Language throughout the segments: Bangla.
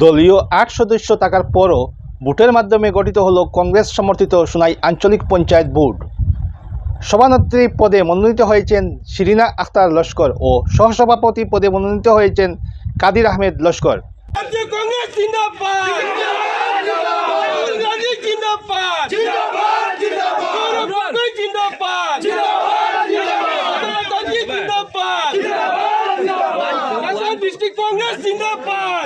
দলীয় আট সদস্য থাকার পরও ভোটের মাধ্যমে গঠিত হল কংগ্রেস সমর্থিত সোনাই আঞ্চলিক পঞ্চায়েত বোর্ড। সভানেত্রী পদে মনোনীত হয়েছেন শিরিনা আখতার লস্কর ও সহসভাপতি পদে মনোনীত হয়েছেন কাদির আহমেদ লস্কর। জিন্দাবাদ। ডিস্ট্রিক্ট কংগ্রেস জিন্দাবাদ!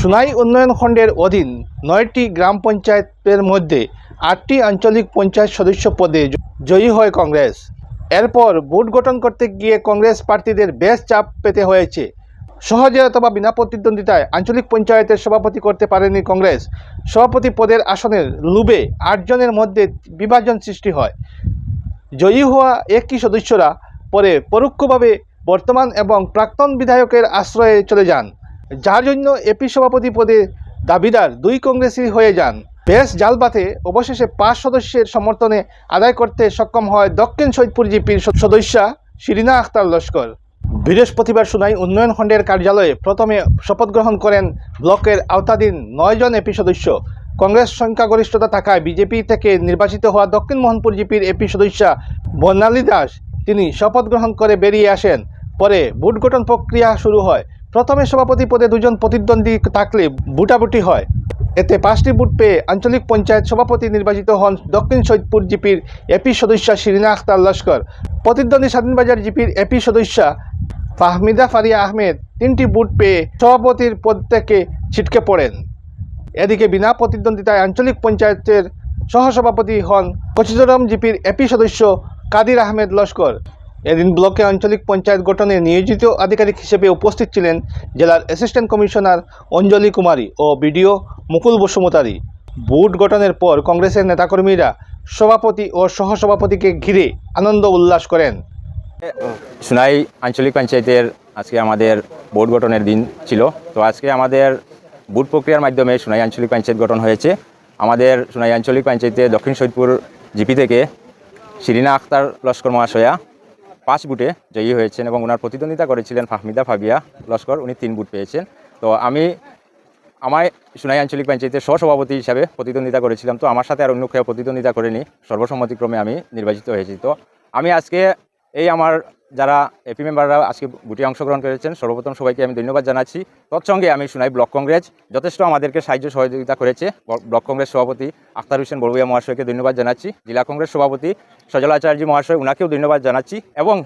সোনাই উন্নয়ন খণ্ডের অধীন নয়টি গ্রাম পঞ্চায়েতের মধ্যে আটটি আঞ্চলিক পঞ্চায়েত সদস্য পদে জয়ী হয় কংগ্রেস। এরপর ভোট গঠন করতে গিয়ে কংগ্রেস প্রার্থীদের বেশ চাপ পেতে হয়েছে। সহজে অথবা বিনা প্রতিদ্বন্দ্বিতায় আঞ্চলিক পঞ্চায়েতের সভাপতি করতে পারেনি কংগ্রেস। সভাপতি পদের আসনের লুবে আটজনের মধ্যে বিভাজন সৃষ্টি হয়। জয়ী হওয়া একটি সদস্যরা পরে পরোক্ষভাবে বর্তমান এবং প্রাক্তন বিধায়কের আশ্রয়ে চলে যান। যার জন্য এপি সভাপতি পদে দাবিদার দুই কংগ্রেসই হয়ে যান। বেশ জালবাতে অবশেষে পাঁচ সদস্যের সমর্থনে আদায় করতে সক্ষম হয় দক্ষিণ সৈদপুর জিপির সদস্যা শিরিনা আখতার লস্কর। বৃহস্পতিবার সুনাই উন্নয়ন খণ্ডের কার্যালয়ে প্রথমে শপথ গ্রহণ করেন ব্লকের আওতাধীন নয়জন এপি সদস্য। কংগ্রেস সংখ্যাগরিষ্ঠতা থাকায় বিজেপি থেকে নির্বাচিত হওয়া দক্ষিণ মোহনপুর জিপির এপি সদস্যা বর্ণালী দাস, তিনি শপথ গ্রহণ করে বেরিয়ে আসেন। পরে বুট গঠন প্রক্রিয়া শুরু হয়। প্রথমে সভাপতি পদে দুজন প্রতিদ্বন্দ্বী থাকলে বুটাবুটি হয়। এতে পাঁচটি বুট পেয়ে আঞ্চলিক পঞ্চায়েত সভাপতি নির্বাচিত হন দক্ষিণ সৈদপুর জিপির এপি সদস্য শিরিনা আখতার লস্কর। প্রতিদ্বন্দ্বী স্বাধীনবাজার জিপির এপি সদস্যা ফাহমিদা ফারিয়া আহমেদ তিনটি বুট পেয়ে সভাপতির পদ থেকে ছিটকে পড়েন। এদিকে বিনা প্রতিদ্বন্দ্বিতায় আঞ্চলিক পঞ্চায়েতের সহসভাপতি হন কচিদরম জিপির এপি সদস্য কাদির আহমেদ লস্কর। এদিন ব্লকে আঞ্চলিক পঞ্চায়েত গঠনে নিয়োজিত আধিকারিক হিসেবে উপস্থিত ছিলেন জেলার অ্যাসিস্ট্যান্ট কমিশনার অঞ্জলি কুমারী ও বিডিও মুকুল বসুমতারি। বুট গঠনের পর কংগ্রেসের নেতাকর্মীরা সভাপতি ও সহসভাপতিকে ঘিরে আনন্দ উল্লাস করেন। সোনাই আঞ্চলিক পঞ্চায়েতের আজকে আমাদের বোর্ড গঠনের দিন ছিল। তো আজকে আমাদের বুট প্রক্রিয়ার মাধ্যমে সোনাই আঞ্চলিক পঞ্চায়েত গঠন হয়েছে। আমাদের সোনাই আঞ্চলিক পঞ্চায়েতে দক্ষিণ সৈদপুর জিপি থেকে শিরিনা আখতার লস্কর মহাশয়া পাঁচ বুটে জয়ী হয়েছেন এবং ওনার প্রতিদ্বন্দ্বিতা করেছিলেন ফাহমিদা ফাবিয়া লস্কর, উনি তিন বুট পেয়েছেন। তো আমি আমায় সুনাই আঞ্চলিক পঞ্চায়েতের সহসভাপতি হিসাবে প্রতিদ্বন্দ্বিতা করেছিলাম। তো আমার সাথে আর অন্য কেউ প্রতিদ্বন্দ্বিতা করেনি। সর্বসম্মতিক্রমে আমি নির্বাচিত হয়েছি। তো আমি আজকে এই আমার যারা এপি মেম্বাররা আজকে ভোটে অংশগ্রহণ করেছেন, সর্বপ্রথম সবাইকে আমি ধন্যবাদ জানাচ্ছি। তৎসঙ্গে আমি সোনাই ব্লক কংগ্রেস, যথেষ্ট আমাদেরকে সাহায্য সহযোগিতা করেছে। ব্লক কংগ্রেস সভাপতি আখতার হোসেন বড়ুয়া মহাশয়কে ধন্যবাদ জানাচ্ছি। জেলা কংগ্রেস সভাপতি সজল আচার্য মহাশয় ওনাকেও ধন্যবাদ জানাচ্ছি। এবং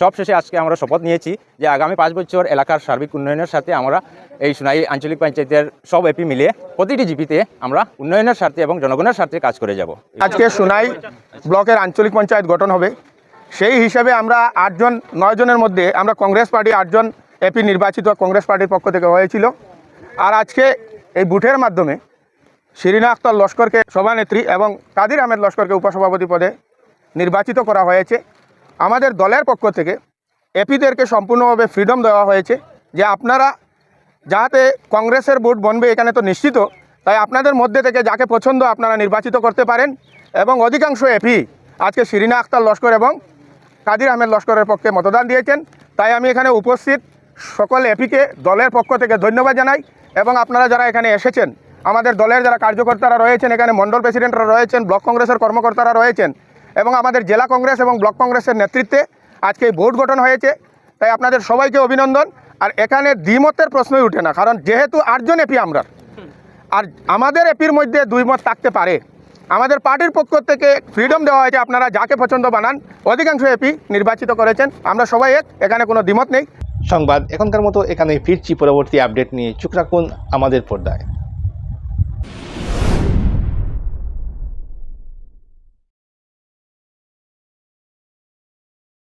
সবশেষে আজকে আমরা শপথ নিয়েছি যে আগামী পাঁচ বছর এলাকার সার্বিক উন্নয়নের সাথে আমরা এই সোনাই, আঞ্চলিক পঞ্চায়েতের সব এপি মিলে প্রতিটি জিপিতে আমরা উন্নয়নের স্বার্থে এবং জনগণের স্বার্থে কাজ করে যাব। আজকে সোনাই ব্লকের আঞ্চলিক পঞ্চায়েত গঠন হবে। সেই হিসাবে আমরা আটজন, নয়জনের মধ্যে আমরা কংগ্রেস পার্টি আটজন, এপি নির্বাচিত কংগ্রেস পার্টির পক্ষ থেকে হয়েছিল। আর আজকে এই বুথের মাধ্যমে শিরিনা আক্তার লস্করকে সভানেত্রী এবং কাদির আহমেদ লস্করকে উপসভাপতি পদে নির্বাচিত করা হয়েছে। আমাদের দলের পক্ষ থেকে এপিদেরকে সম্পূর্ণভাবে ফ্রিডম দেওয়া হয়েছে যে আপনারা যাতে কংগ্রেসের ভোট বনবে এখানে তো নিশ্চিত, তাই আপনাদের মধ্যে থেকে যাকে পছন্দ আপনারা নির্বাচিত করতে পারেন। এবং অধিকাংশ এপি আজকে শিরিনা আক্তার লস্কর এবং কাদির আহমেদ লস্করের পক্ষে মতদান দিয়েছেন। তাই আমি এখানে উপস্থিত সকল এপিকে দলের পক্ষ থেকে ধন্যবাদ জানাই এবং আপনারা যারা এখানে এসেছেন, আমাদের দলের যারা কার্যকর্তারা রয়েছেন, এখানে মণ্ডল প্রেসিডেন্টরা রয়েছেন, ব্লক কংগ্রেসের কর্মকর্তারা রয়েছেন এবং আমাদের জেলা কংগ্রেস এবং ব্লক কংগ্রেসের নেতৃত্বে আজকে এই বোর্ড গঠন হয়েছে। তাই আপনাদের সবাইকে অভিনন্দন। আর এখানে দ্বিমতের প্রশ্নই উঠে না, কারণ যেহেতু আটজন এপি আমরা আর আমাদের এপির মধ্যে দুই মত থাকতে পারে আমাদের পার্টির পক্ষ থেকে ফ্রিডম দেওয়া হয়েছে। আপনারা যাকে পছন্দ বানান, অধিকাংশ এপি নির্বাচিত করেছেন। আমরা সবাই এক, এখানে কোনো দ্বিমত নেই। সংবাদ, এখনকার মতো এখানে ফিরছি। পরবর্তী আপডেট নিয়ে। চোখ রাখুন আমাদের পর্দায়।